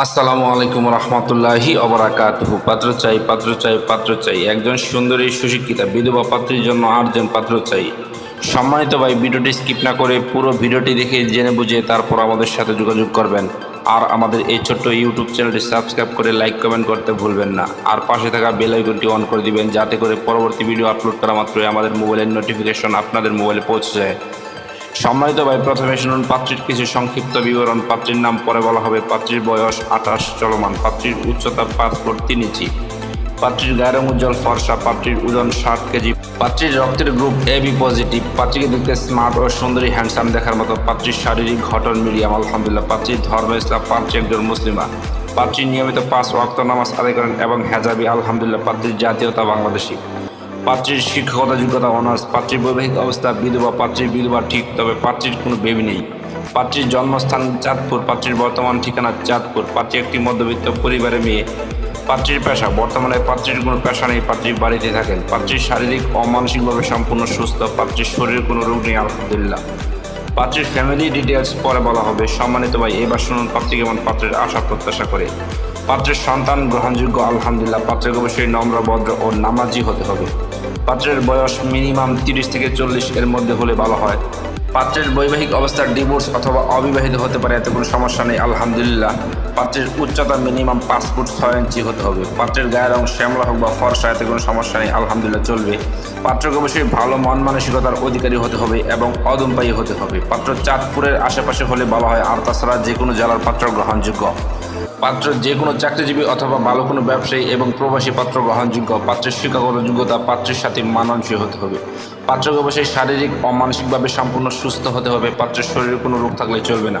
আসসালামু আলাইকুম রহমতুল্লাহি অবরাকাতুহু পাত্র চাই পাত্র চাই পাত্র চাই। একজন সুন্দরী, সুশিক্ষিতা, বিধবা পাত্রীর জন্য আটজন পাত্র চাই। সম্মানিত ভাই, ভিডিওটি স্কিপ না করে পুরো ভিডিওটি দেখে জেনে বুঝে তারপর আমাদের সাথে যোগাযোগ করবেন। আর আমাদের এই ছোট্ট ইউটিউব চ্যানেলটি সাবস্ক্রাইব করে লাইক, কমেন্ট করতে ভুলবেন না। আর পাশে থাকা বেল আইকনটি অন করে দিবেন, যাতে করে পরবর্তী ভিডিও আপলোড করা মাত্রই আমাদের মোবাইলের নোটিফিকেশন আপনাদের মোবাইলে পৌঁছে যায়। সম্মানিত ভাই, প্রথমে শুনুন, পাত্রীর কিছু সংক্ষিপ্ত বিবরণ। পাত্রীর নাম, পরে বলা হবে পাত্রীর বয়স, আঠাশ, চলমান। পাত্রীর উচ্চতা পাঁচ ফুট তিন ইঞ্চি। পাত্রীর গায়ের উজ্জ্বল, ফর্সা। পাত্রীর ওজন ষাট কেজি। পাত্রীর রক্তের গ্রুপ এ বি পজিটিভ পাত্রীকে দেখতে স্মার্ট ও সুন্দরী হ্যান্ডসাম দেখার মতো। পাত্রীর শারীরিক ঘটন মিডিয়াম, আলহামদুলিল্লাহ। পাত্রীর ধর্ম ইসলাম, পাত্রী একজন মুসলিমা। পাত্রী নিয়মিত পাঁচ ওয়াক্ত নামাজ আদায় করেন এবং হেজাবি, আলহামদুলিল্লাহ। পাত্রীর জাতীয়তা বাংলাদেশি। পাত্রীর শিক্ষকতা, যোগ্যতা অনার্স পাত্রীর বৈবাহিক অবস্থা, বিধবা, পাত্রীর বিধবা ঠিক, তবে পাত্রীর কোনো বেবি নেই। পাত্রীর জন্মস্থান চাঁদপুর, পাত্রীর বর্তমান ঠিকানা চাঁদপুর, পাত্রী একটি মধ্যবিত্ত পরিবারের মেয়ে। পাত্রীর পেশা, বর্তমানে পাত্রীর কোনো পেশা নেই, পাত্রীর বাড়িতে থাকেন। পাত্রীর শারীরিক ও মানসিকভাবে সম্পূর্ণ সুস্থ, পাত্রীর শরীরে কোনো রোগ নেই, আলহামদুলিল্লাহ। পাত্রীর ফ্যামিলি ডিটেলস পরে বলা হবে। সম্মানিত ভাই, এবার শুনুন পাত্রী কেমন পাত্রের আশা, প্রত্যাশা করে। পাত্রের সন্তান গ্রহণযোগ্য, আলহামদুলিল্লাহ। পাত্রের অবশ্যই নম্র, ভদ্র ও নামাজি হতে হবে। পাত্রের বয়স মিনিমাম তিরিশ থেকে চল্লিশ এর মধ্যে হলে ভালো হয়। পাত্রের বৈবাহিক অবস্থার ডিভোর্স অথবা অবিবাহিত হতে পারে, এতে কোনো সমস্যা নেই, আলহামদুলিল্লাহ। পাত্রের উচ্চতা মিনিমাম পাঁচ ফুট ছয় ইঞ্চি হতে হবে। পাত্রের গায়ের রং শ্যামলা হোক বা ফর্সা, এতে কোনো সমস্যা নেই, আলহামদুলিল্লাহ চলবে। পাত্রকে অবশ্যই ভালো মন মানসিকতার অধিকারী হতে হবে এবং অদম্পায়ী হতে হবে। পাত্র চাঁদপুরের আশেপাশে হলে ভালো হয়, আর তাছাড়া যে কোনো জেলার পাত্র গ্রহণযোগ্য। পাত্র যে কোনো চাকরিজীবী অথবা ভালো কোনো ব্যবসায়ী এবং প্রবাসী পাত্র গ্রহণযোগ্য, পাত্রের শিক্ষাগত যোগ্যতা পাত্রের সাথে মানানসই হতে হবে। পাত্র ব্যবসায়ী শারীরিক ও মানসিকভাবে সম্পূর্ণ সুস্থ হতে হবে, পাত্রের শরীরে কোনো রোগ থাকলে চলবে না।